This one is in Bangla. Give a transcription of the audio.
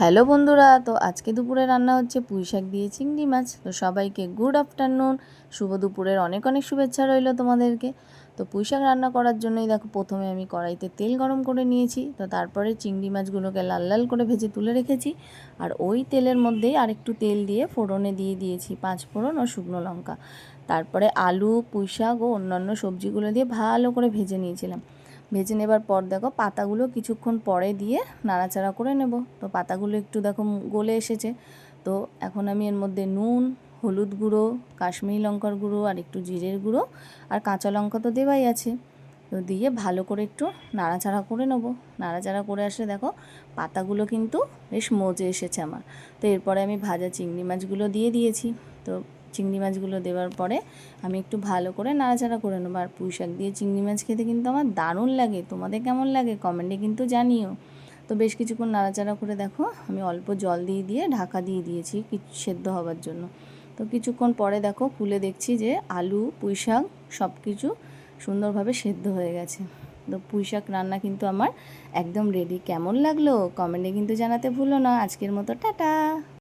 হ্যালো বন্ধুরা, তো আজকে দুপুরে রান্না হচ্ছে পুঁই শাক দিয়ে চিংড়ি মাছ। তো সবাইকে গুড আফটারনুন, শুভ দুপুরের অনেক অনেক শুভেচ্ছা রইল তোমাদেরকে। তো পুঁই শাক রান্না করার জন্যই দেখো প্রথমে আমি কড়াইতে তেল গরম করে নিয়েছি, তো তারপরে চিংড়ি মাছগুলোকে লাল লাল করে ভেজে তুলে রেখেছি। আর ওই তেলের মধ্যেই আরেকটু তেল দিয়ে ফোড়নে দিয়ে দিয়েছি পাঁচ ফোড়ন ও শুকনো লঙ্কা। তারপরে আলু, পুঁই শাক ও অন্যান্য সবজিগুলো দিয়ে ভালো করে ভেজে নিয়েছিলাম। ভেজে নেবার পর দেখো পাতাগুলো কিছুক্ষণ পরে দিয়ে নাড়াচাড়া করে নেব। তো পাতাগুলো একটু দেখো গলে এসেছে। তো এখন আমি এর মধ্যে নুন, হলুদ গুঁড়ো, কাশ্মীরি লঙ্কার গুঁড়ো আর একটু জিরের গুঁড়ো আর কাঁচা লঙ্কা তো দেওয়াই আছে। তো দিয়ে ভালো করে একটু নাড়াচাড়া করে নেব। নাড়াচাড়া করে আসলে দেখো পাতাগুলো কিন্তু বেশ মজে এসেছে আমার। তো এরপরে আমি ভাজা চিংড়ি মাছগুলো দিয়ে দিয়েছি। তো চিংড়ি মাছগুলো দেওয়ার পরে আমি একটু ভালো করে নাড়াচাড়া করে নেব। আর পুঁই শাক দিয়ে চিংড়ি মাছ খেতে কিন্তু আমার দারুণ লাগে। তোমাদের কেমন লাগে? কমেন্টে কিন্তু জানিও। তো বেশ কিছুক্ষণ নাড়াচাড়া করে দেখো, আমি অল্প জল দিয়ে দিয়ে ঢাকা দিয়ে দিয়েছি কিছু সেদ্ধ হবার জন্য। তো কিছুক্ষণ পরে দেখো, খুলে দেখছি যে আলু, পুঁই শাক সব কিছু সুন্দরভাবে সেদ্ধ হয়ে গেছে। তো পুঁই শাক রান্না কিন্তু আমার একদম রেডি কেমন লাগল? কমেন্টে কিন্তু জানাতে ভুলো না। আজকের মতো টাটা!